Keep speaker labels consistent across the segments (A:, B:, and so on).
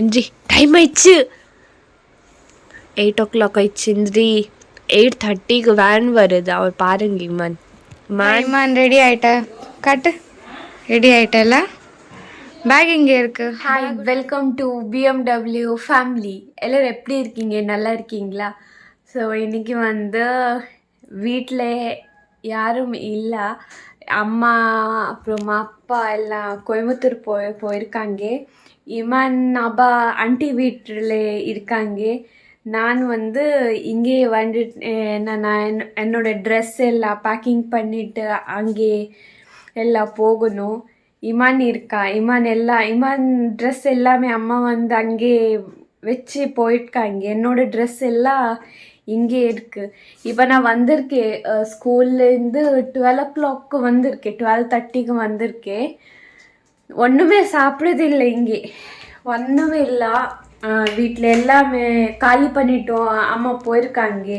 A: MG time ஆயிடுச்சு eight o'clock இன்றி eight தேர்ட்டிக்கு வேன் வருது அவர் பாருங்க இம்மான்
B: இமான் ரெடி ஆயிட்டா கட்டு ரெடி ஆயிட்டல பேக் இங்கே இருக்கு hi welcome to BMW family எல்லோரும் எப்படி இருக்கீங்க நல்லா இருக்கீங்களா ஸோ இன்றைக்கி வந்து வீட்டில் யாரும் இல்லை அம்மா அப்புறமா அப்பா எல்லாம் கோயம்புத்தூர் போய் போயிருக்காங்க இமான் அபா அண்டி வீட்டில் இருக்காங்க நான் வந்து இங்கே வந்துட்டு நான் என்னோடய ட்ரெஸ் எல்லாம் பேக்கிங் பண்ணிவிட்டு அங்கே எல்லாம் போகணும் இமான் இருக்கா இமான் எல்லாம் இமான் ட்ரெஸ் எல்லாமே அம்மா வந்து அங்கே வச்சு போயிருக்காங்க என்னோடய ட்ரெஸ் எல்லாம் இங்கே இருக்குது இப்போ நான் வந்திருக்கேன் ஸ்கூல்லேருந்து டுவெல் ஓ கிளாக்கு வந்திருக்கேன் டுவெல் தேர்ட்டிக்கு வந்திருக்கேன் ஒன்றுமே சாப்பிடுறது இல்லை இங்கே ஒன்றுமே இல்லை வீட்டில் எல்லாமே காலி பண்ணிட்டோம் அம்மா போயிருக்காங்க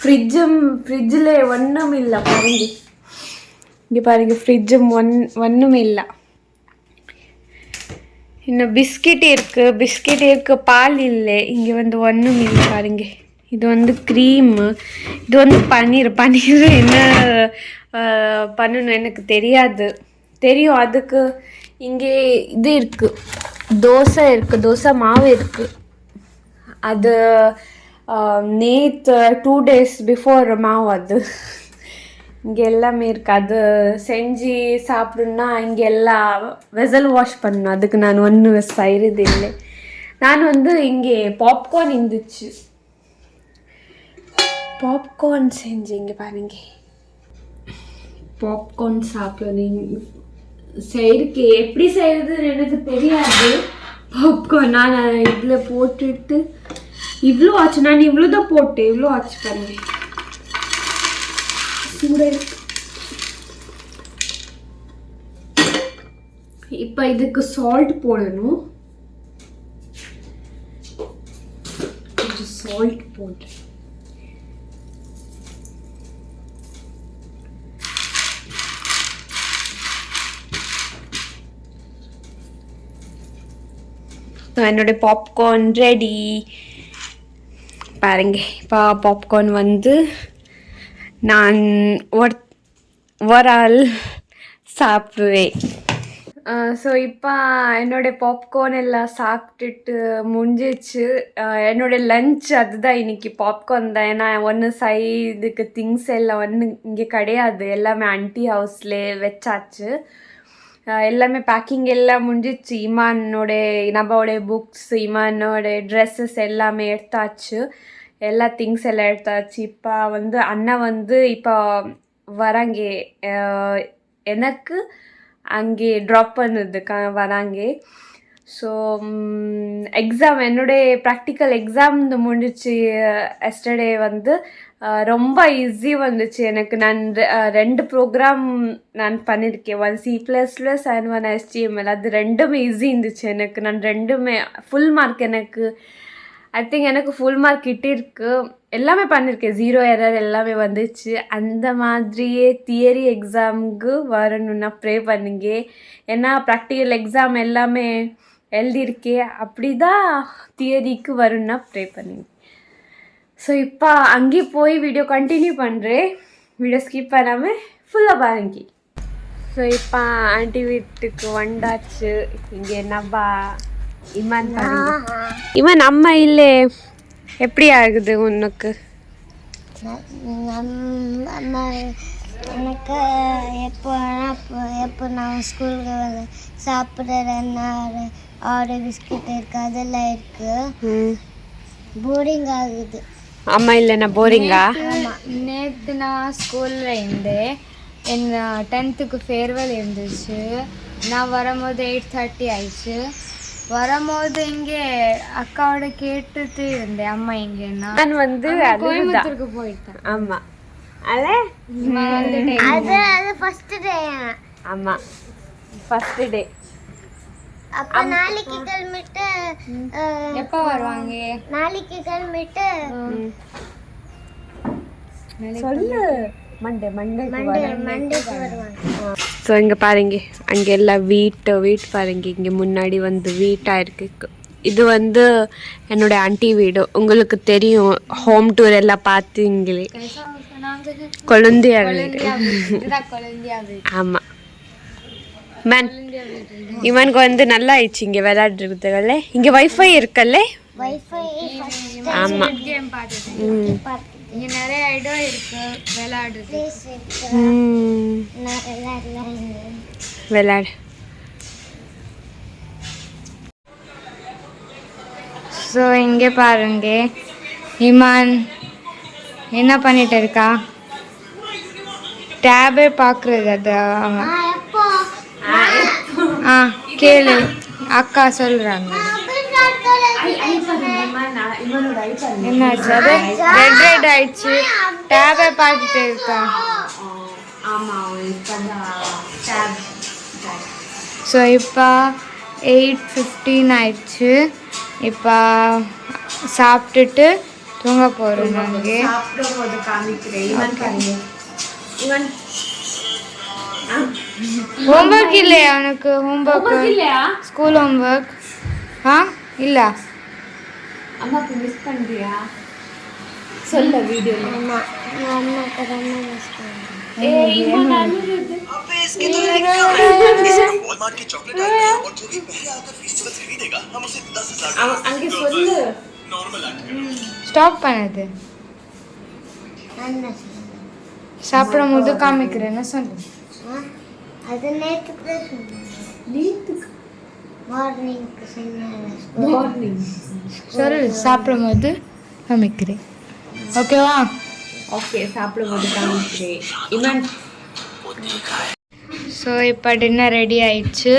B: ஃப்ரிட்ஜும் ஃப்ரிட்ஜில் ஒன்றும் இல்லை பாருங்க இங்கே பாருங்க ஃப்ரிட்ஜும் ஒன் ஒன்றும் இல்லை இன்னும் பிஸ்கெட் இருக்குது பிஸ்கெட் இருக்குது பால் இல்லை இங்கே வந்து ஒன்றும் இல்லை பாருங்க இது வந்து க்ரீமு இது வந்து பன்னீர் பன்னீர் என்ன பண்ணணும் எனக்கு தெரியாது தெரியும் அதுக்கு இங்கே இது இருக்குது தோசை இருக்குது தோசை மாவு இருக்குது அது நேற்று டூ டேஸ் பிஃபோர் மாவு அது இங்கே எல்லாமே இருக்குது அது செஞ்சு சாப்பிடணும்னா இங்கே எல்லாம் வெசல் வாஷ் பண்ணணும் அதுக்கு நான் ஒன்றும் செய்கிறது இல்லை நான் வந்து இங்கே பாப்கார்ன் இருந்துச்சு பாப்கார்ன் செஞ்சு இங்கே பாருங்க பாப்கார்ன் சாப்பிடணும் செய்யறக்கு எப்படி செய்யறதுன்னு எனக்கு தெரியாது பாப்கார்னா நான் இதில் போட்டுட்டு இவ்வளோ ஆச்சு நான் இவ்வளோ தான் போட்டேன் இவ்வளோ ஆச்சு பாருங்க சூட இப்போ இதுக்கு சால்ட் போடணும் கொஞ்சம் சால்ட் போட்டேன் என்னுடைய பாப்கார்ன் ரெடி பாருங்க இப்போ பாப்கார்ன் வந்து நான் ஒரு ஆள் சாப்பிடுவேன் ஸோ இப்போ என்னுடைய பாப்கார்ன் எல்லாம் சாப்பிட்டுட்டு முடிஞ்சிச்சு என்னுடைய லஞ்ச் அதுதான் இன்னைக்கு பாப்கார்ன் தான் ஏன்னா ஒன்று சை இதுக்கு திங்ஸ் எல்லாம் ஒன்று இங்கே கிடையாது எல்லாமே ஆன்டி ஹவுஸ்லேயே வச்சாச்சு எல்லாமே பேக்கிங் எல்லாம் முடிஞ்சிச்சு இமானோடைய நம்மளுடைய புக்ஸ் இமானோடைய ட்ரெஸ்ஸஸ் எல்லாமே எடுத்தாச்சு எல்லா திங்ஸ் எல்லாம் எடுத்தாச்சு இப்போ வந்து அண்ணன் வந்து இப்போ வராங்க எனக்கு அங்கே ட்ராப் க வராங்க ஸோ எக்ஸாம் என்னுடைய ப்ராக்டிக்கல் எக்ஸாம் முடிஞ்சிச்சு எஸ்டர்டே வந்து ரொம்ப ஈஸி வந்துச்சு எனக்கு நான் ரெண்டு ப்ரோக்ராம் நான் பண்ணியிருக்கேன் one C plus plus and one HTML அது ரெண்டுமே ஈஸி இருந்துச்சு எனக்கு நான் ரெண்டுமே ஃபுல் மார்க் எனக்கு ஐ திங்க் எனக்கு ஃபுல் மார்க் கிட்டிருக்கு எல்லாமே பண்ணியிருக்கேன் ஜீரோ எரர் எல்லாமே வந்துச்சு அந்த மாதிரியே தியரி எக்ஸாமுக்கு வரணும்னா ப்ரே பண்ணுங்க ஏன்னா ப்ராக்டிக்கல் எக்ஸாம் எல்லாமே எழுதியிருக்கேன் அப்படி தான் தியரிக்கு வரும்னா ப்ரே பண்ணுங்க ஸோ இப்போ அங்கேயே போய் வீடியோ கண்டினியூ பண்ணுறேன் வீடியோ ஸ்கிப் பண்ணாமல் ஃபுல்லாக பாருங்க ஸோ இப்போ ஆண்டி வீட்டுக்கு வண்டாச்சு இங்கே என்னப்பா இமான் பாருங்க இமான் நம்ம இல்லை எப்படி ஆகுது உனக்கு
C: எனக்கு எப்போ எப்போ நான் ஸ்கூலுக்கு வந்து சாப்பிட்றேன்னா ஆடு பிஸ்கட் இருக்குது அதெல்லாம் இருக்குது போரிங் ஆகுது
B: அம்மா இல்லைண்ணா போரிங்கா நேற்று நான் ஸ்கூலில் இருந்தேன் என் டென்த்துக்கு ஃபேர்வெல் இருந்துச்சு நான் வரும்போது எயிட் தேர்ட்டி ஆயிடுச்சு வரும்போது இங்கே அக்காவோட கேட்டுட்டு இருந்தேன் அம்மா இங்கேன்னா நான் வந்து கோயம்புத்தூருக்கு போயிட்டேன் ஆமா அல
C: அது அது ஃபர்ஸ்ட் டே
B: ஆமா ஃபர்ஸ்ட் டே
C: அப்ப நாளைக்கு கிளம்பிட்டு எப்ப வருவாங்க நாளைக்கு கிளம்பிட்டு
B: சொல்லு ஸோ இங்கே பாருங்க அங்கே எல்லாம் வீட்டு வீட்டு பாருங்க இங்கே முன்னாடி வந்து வீட்டாக இருக்கு இது வந்து என்னுடைய ஆண்டி வீடு உங்களுக்கு தெரியும் ஹோம் டூர் எல்லாம் பார்த்தீங்களே கொழுந்தியா வீடு ஆமாம் மேன் இவனுக்கு வந்து நல்லா ஆயிடுச்சு இங்கே விளையாடுறதுக்கல்ல இங்கே வைஃபை இருக்கல்ல ஆமாம் இங்கே நிறைய விளையாடுறது விளையாடு ஸோ இங்கே பாருங்க இமான் என்ன பண்ணிட்டு இருக்கா டேபே பார்க்குறது அது அவன் ஆ கேளு அக்கா சொல்கிறாங்க என்னாச்சு அது ரெட் ஆயிடுச்சு டேபே பார்த்துட்டு இருக்கா ஸோ இப்போ எயிட் ஃபிஃப்டீன் ஆயிடுச்சு இப்போ சாப்பிட்டுட்டு தூங்க போகிறோம் நாங்கள் சாப்பிடும் காமிக்கிறேன் ஹோம்ஒர்க் இல்லையா உனக்கு ஹோம்ஒர்க் இல்லையா ஸ்கூல் ஹோம்ஒர்க் ஆ இல்ல அம்மாக்கு மிஸ் பண்றியா சொல்ல வீடியோ அம்மா அம்மாக்கு தான் மிஸ் பண்றேன் ஏய் இங்க நான் अबे
C: அது நேற்றுக்கு தான் நேற்றுக்கு மார்னிங்க்கு
B: மார்னிங் சரி ஓகேவா ஓகே சாப்பிடும்போது இவன் ஸோ இப்போ டின்னர் ரெடி ஆயிடுச்சு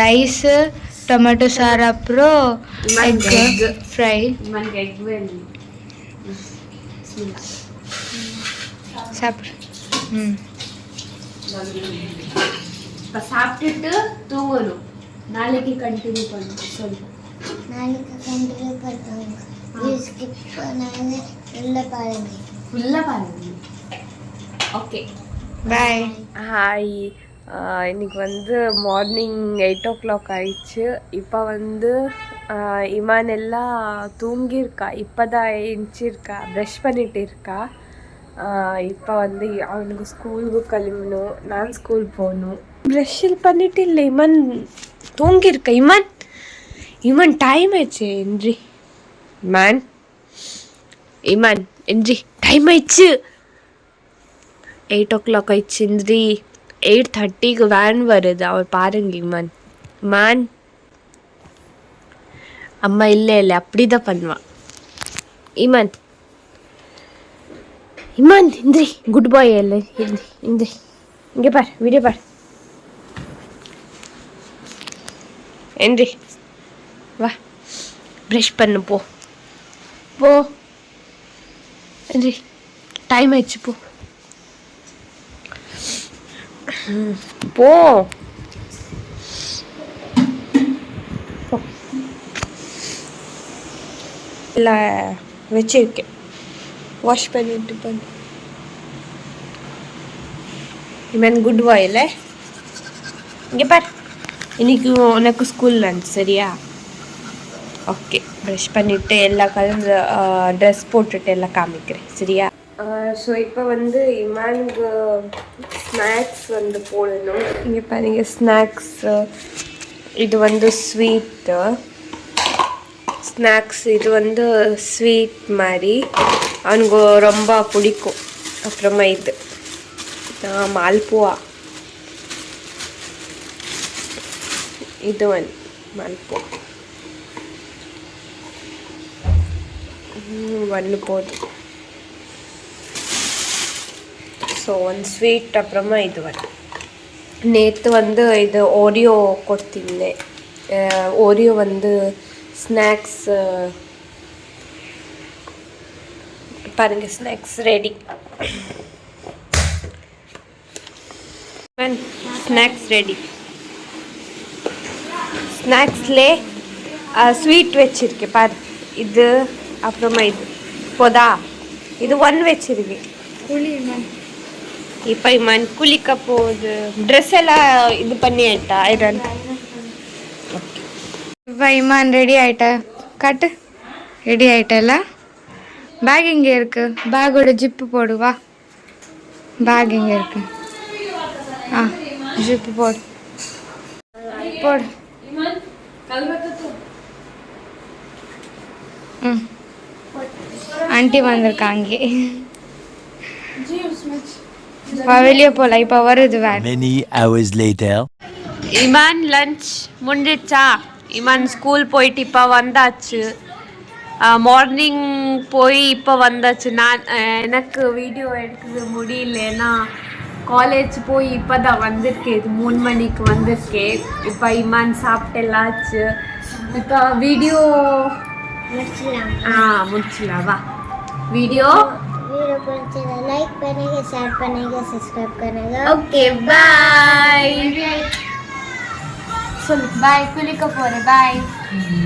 B: ரைஸு ಟೊಮೆಟೊ ಸಾರು ಅப்புறம் ಎಗ್ ಫ್ರೈ இப்போ சாப்பிட்டுட்டு தூங்கணும் நாளைக்கு கண்டினியூ பண்ணணும் சொல்லு
C: நாளைக்கு கண்டினியூ பண்ணுவாங்க உள்ள பாருங்க
B: உள்ள பாருங்க ஓகே பாய் ஹாய் இன்னைக்கு வந்து மார்னிங் எயிட் ஓ கிளாக் ஆயிடுச்சு இப்போ வந்து இமான் எல்லாம் தூங்கியிருக்கா இப்போ தான் எழுந்திரிச்சிருக்கா ப்ரஷ் பண்ணிகிட்டு இருக்கா இப்போ வந்து அவனுக்கு ஸ்கூலுக்கு கழுவணும் நான் ஸ்கூல் போகணும் ப்ரெஷ்ஷில் பண்ணிட்டு இல்லை இமன் தூங்கியிருக்க இமன் இமன் டைம் ஆயிடுச்சு என்றி மேன் இமன் என்றி டைம் ஆயிடுச்சு எயிட் ஓ கிளாக் ஆயிடுச்சு இந்திரி எயிட் தேர்ட்டிக்கு வேன் வருது அவர் பாருங்க இமன் மேன் அம்மா இல்லை இல்லை அப்படி தான் பண்ணுவான் இமன் இம்மான் இந்திரி குட் பாய் இல்லை இந்திரி இங்கே பார் வீடியோ பார் எந்திரி வா ப்ரஷ் பண்ணு போ போ எந்திரி டைம் ஆயிடுச்சு போ போ இல்லை வச்சிருக்கேன் வாஷ் பண்ணிட்டு பண்ணு இவன் குட் இல்லை இங்கே பார் இன்னைக்கு உனக்கு ஸ்கூல் லஞ்ச் சரியா ஓகே ப்ரஷ் பண்ணிவிட்டு எல்லா கலர் ட்ரெஸ் போட்டுட்டு எல்லாம் காமிக்கிறேன் சரியா ஸோ இப்போ வந்து இமானுக்கு ஸ்நாக்ஸ் வந்து போடணும் இங்கே பாருங்க ஸ்நாக்ஸு இது வந்து ஸ்வீட்டு ஸ்நாக்ஸ் இது வந்து ஸ்வீட் மாதிரி அவனுக்கு ரொம்ப பிடிக்கும் அப்புறமா இது மால்புவா இது வந்து மால்புவா ஒன்று போது ஸோ ஒன் ஸ்வீட் அப்புறமா இது வந்து நேற்று வந்து இது ஓரியோ கொடுத்திருந்தேன் ஓரியோ வந்து ஸ்நாக்ஸ் பாருங்கள் ஸ்நாக்ஸ் ரெடி ஸ்நாக்ஸ் ரெடி ஸ்நாக்ஸ்லே ஸ்வீட் வச்சுருக்கேன் பாரு இது அப்புறமா இது போதா இது ஒன் வச்சுருக்கேன் இப்போ இம்மன் குளிக்க போகுது ட்ரெஸ் எல்லாம் இது பண்ணி ஆயிட்டா ஐரன் இப்போ இம்மான் ரெடி ஆயிட்டா கட்டு ரெடி ஆயிட்டல பேக் இங்கே இருக்குது பேக்கோட ஜிப்பு போடுவா பேக் இங்கே இருக்கு ஆ ஜிப்பு போடு போடு ம் ஆண்டி வந்திருக்காங்க வெளியே போகலாம் இப்போ வருது இமான் லஞ்ச் முடிஞ்சிச்சா இமான் ஸ்கூல் போயிட்டு இப்போ வந்தாச்சு மார்னிங் போய் இப்போ வந்தாச்சு நான் எனக்கு வீடியோ எடுக்கிறது முடியலன்னா காலேஜ் போய் இப்போ தான் வந்திருக்கேன் இது மூணு மணிக்கு வந்திருக்கேன் இப்போ இமான் சாப்பிட்டெல்லாச்சு இப்போ வீடியோ ஆ முடிச்சிடலாம் வா வீடியோ
C: லைக் பண்ணுங்க ஷேர் பண்ணுங்க சப்ஸ்கிரைப் பண்ணுங்க
B: ஓகே பாய் சொல்லு பாய் குளிக்க போகிறேன் பாய்